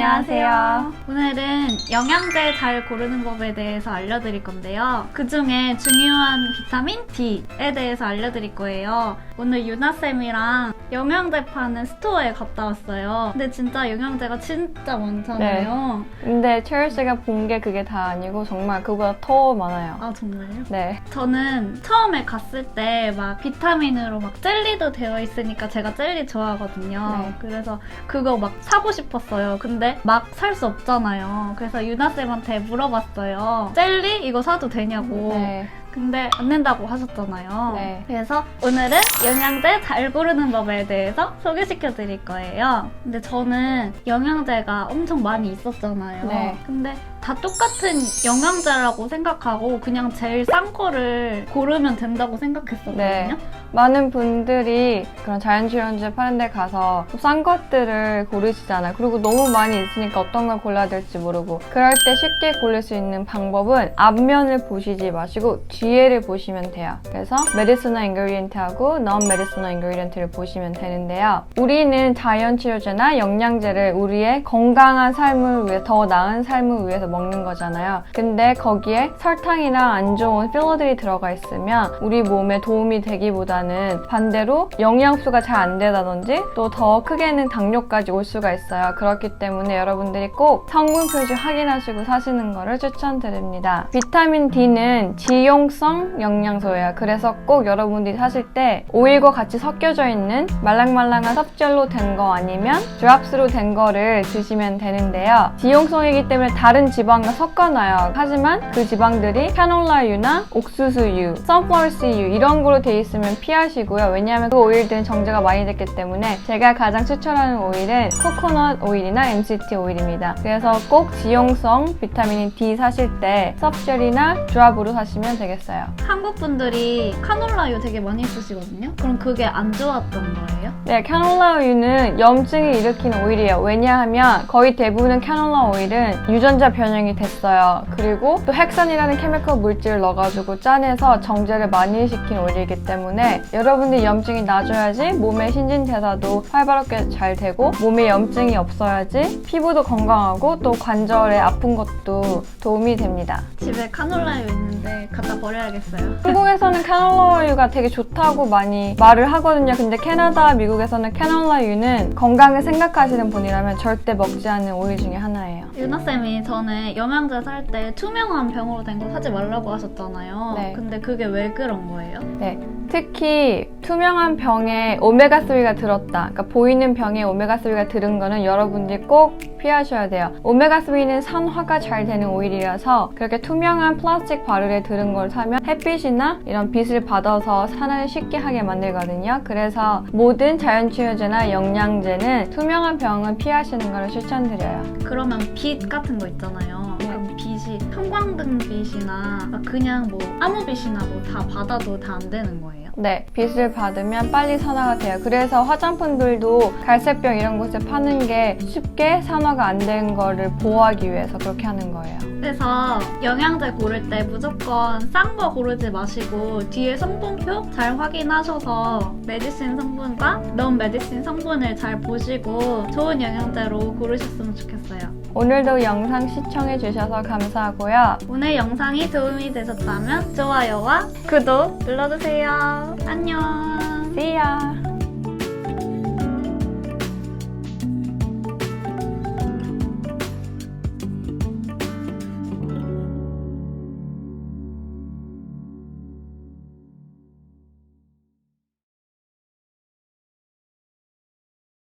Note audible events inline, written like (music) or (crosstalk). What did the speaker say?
안녕하세요. 오늘은 영양제 잘 고르는 법에 대해서 알려드릴 건데요. 그 중에 중요한 비타민 D에 대해서 알려드릴 거예요. 오늘 유나쌤이랑 영양제 파는 스토어에 갔다 왔어요. 근데 진짜 영양제가 진짜 많잖아요. 근데 첼시가 본 게 그게 다 아니고 정말 그보다 더 많아요. 아, 정말요? 네. 저는 처음에 갔을 때 막 비타민으로 막 젤리도 되어 있으니까 제가 젤리 좋아하거든요. 네. 그래서 그거 막 사고 싶었어요. 근데 막 살 수 없잖아요. 그래서 유나쌤한테 물어봤어요. 젤리 이거 사도 되냐고. 네. 근데 안 된다고 하셨잖아요. 네. 그래서 오늘은 영양제 잘 고르는 법에 대해서 소개시켜 드릴 거예요. 근데 저는 영양제가 엄청 많이 있었잖아요. 네. 근데 다 똑같은 영양제라고 생각하고 그냥 제일 싼 거를 고르면 된다고 생각했었거든요. 네. 많은 분들이 그런 자연치료제 파는 데 가서 좀 싼 것들을 고르시잖아요. 그리고 너무 많이 있으니까 어떤 걸 골라야 될지 모르고. 그럴 때 쉽게 고를 수 있는 방법은 앞면을 보시지 마시고 뒤에를 보시면 돼요. 그래서 메디시널 인그리디언트하고 non 메디시널 인그리디언트를 보시면 되는데요. 우리는 자연치료제나 영양제를 우리의 건강한 삶을 위해 더 나은 삶을 위해서 먹는 거잖아요. 근데 거기에 설탕이나 안 좋은 필러들이 들어가 있으면 우리 몸에 도움이 되기보다는 반대로 영양소가 잘 안 되다든지 또 더 크게는 당뇨까지 올 수가 있어요. 그렇기 때문에 여러분들이 꼭 성분 표시 확인하시고 사시는 거를 추천드립니다. 비타민 D는 지용성 영양소예요. 그래서 꼭 여러분들이 사실 때 오일과 같이 섞여져 있는 말랑말랑한 섭젤로 된 거 아니면 드랍스로 된 거를 드시면 되는데요. 지용성이기 때문에 다른 지방과 섞어놔요. 하지만 그 지방들이 카놀라유나 옥수수유, 선플라워씨유 이런 거로 돼 있으면 피하시고요. 왜냐하면 그 오일들은 정제가 많이 됐기 때문에 제가 가장 추천하는 오일은 코코넛 오일이나 MCT 오일입니다. 그래서 꼭 지용성 비타민 D 사실 때 섭젤이나 드랍으로 사시면 되겠어요. 한국 분들이 카놀라유 되게 많이 쓰시거든요. 그럼 그게 안 좋았던 거예요? 네, 캐놀라우유는 염증을 일으키는 오일이에요. 왜냐하면 거의 대부분의 캐놀라 오일은 유전자 변형 이 됐어요. 그리고 또 헥산이라는 케미컬 물질을 넣어가지고 짜내서 정제를 많이 시킨 오일이기 때문에 여러분들 염증이 나줘야지 몸의 신진대사도 활발하게 잘 되고 몸에 염증이 없어야지 피부도 건강하고 또 관절에 아픈 것도 도움이 됩니다. 집에 카놀라유 있는데 갖다 버려야겠어요. (laughs) 한국에서는 캐놀라유가 되게 좋다고 많이 말을 하거든요. 근데 캐나다, 미국에서는 캐놀라유는 건강을 생각하시는 분이라면 절대 먹지 않는 오일 중에 하나예요. 유나쌤이 전에 영양제 살 때 투명한 병으로 된 거 사지 말라고 하셨잖아요. 네. 근데 그게 왜 그런 거예요? 네. 특히 투명한 병에 오메가3가 들었다. 그러니까 보이는 병에 오메가3가 들은 거는 여러분들이 꼭 피하셔야 돼요. 오메가3는 산화가 잘 되는 오일이라서 그렇게 투명한 플라스틱 바르에 들은 걸 사면 햇빛이나 이런 빛을 받아서 산화를 쉽게 하게 만들거든요. 그래서 모든 자연치유제나 영양제는 투명한 병은 피하시는 걸 추천드려요. 그러면 빛 같은 거 있잖아요. 네. 그럼 빛이 형광등 빛이나 그냥 뭐 아무 빛이나 뭐 다 받아도 다 안 되는 거예요? 네, 빛을 받으면 빨리 산화가 돼요. 그래서 화장품들도 갈색병 이런 곳에 파는 게 쉽게 산화가 안 된 거를 보호하기 위해서 그렇게 하는 거예요. 그래서 영양제 고를 때 무조건 싼 거 고르지 마시고 뒤에 성분표 잘 확인하셔서 메디신 성분과 넌 메디신 성분을 잘 보시고 좋은 영양제로 고르셨으면 좋겠어요. 오늘도 영상 시청해 주셔서 감사하고요. 오늘 영상이 도움이 되셨다면 좋아요와 구독 눌러주세요. 안녕. See ya!